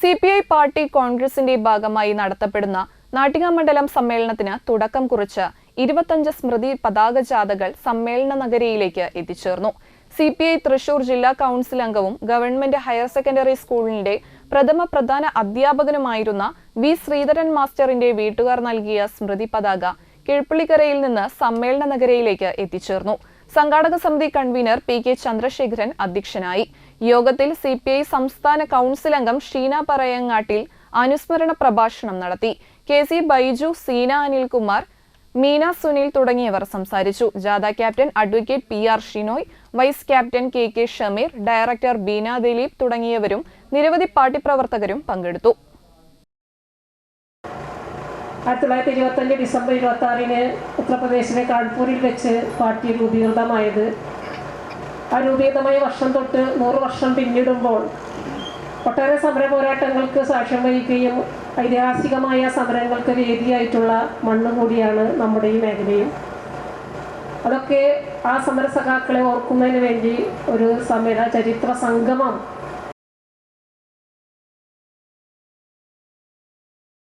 C P I party കോൺഗ്രസിന്റെ ഭാഗമായി നടത്തപ്പെടുന്ന നാട്ടിക മണ്ഡലം സമ്മേളനത്തിന് തുടക്കം കുറിച്ച് ഇരുപത്തഞ്ച് സ്മൃതി പതാക ജാഥകൾ സമ്മേളന നഗരിയിലേക്ക് എത്തിച്ചേർന്നു. സി പി ഐ തൃശൂർ ജില്ലാ കൗൺസിൽ അംഗവും ഗവൺമെന്റ് ഹയർ സെക്കൻഡറി സ്കൂളിന്റെ പ്രഥമ പ്രധാന അധ്യാപകനുമായിരുന്ന വി ശ്രീധരൻ മാസ്റ്ററിന്റെ വീട്ടുകാർ നൽകിയ സ്മൃതി പതാക കിഴ്പ്പള്ളിക്കരയിൽ നിന്ന് സമ്മേളന നഗരയിലേക്ക് എത്തിച്ചേർന്നു. സംഘാടക സമിതി കൺവീനർ പി കെ ചന്ദ്രശേഖരൻ അധ്യക്ഷനായി. യോഗത്തിൽ സി പി ഐ സംസ്ഥാന കൗൺസിൽ അംഗം ഷീന പറയങ്ങാട്ടിൽ അനുസ്മരണ പ്രഭാഷണം നടത്തി. കെ സി ബൈജു സീന അനിൽകുമാർ മീന സുനിൽ തുടങ്ങിയവർ സംസാരിച്ചു. ജാഥ captain advocate P R Shinoy vice captain K K Shameer director Beena Dileep തുടങ്ങിയവരും നിരവധി പാർട്ടി പ്രവർത്തകരും പങ്കെടുത്തു. ആയിരത്തി തൊള്ളായിരത്തി ഇരുപത്തഞ്ച് ഡിസംബർ ഇരുപത്തി ആറിന് ഉത്തർപ്രദേശിലെ കാൺപൂരിൽ വെച്ച് പാർട്ടി രൂപീകൃതമായത്. ആ രൂപീകൃതമായ വർഷം തൊട്ട് നൂറ് വർഷം പിന്നിടുമ്പോൾ ഒട്ടേറെ സമര പോരാട്ടങ്ങൾക്ക് സാക്ഷ്യം വഹിക്കുകയും ഐതിഹാസികമായ സമരങ്ങൾക്ക് വേദിയായിട്ടുള്ള മണ്ണ് കൂടിയാണ് നമ്മുടെ ഈ മേഖലയും. അതൊക്കെ ആ സമര സഖാക്കളെ ഓർക്കുന്നതിന് വേണ്ടി ഒരു സമര ചരിത്ര സംഗമം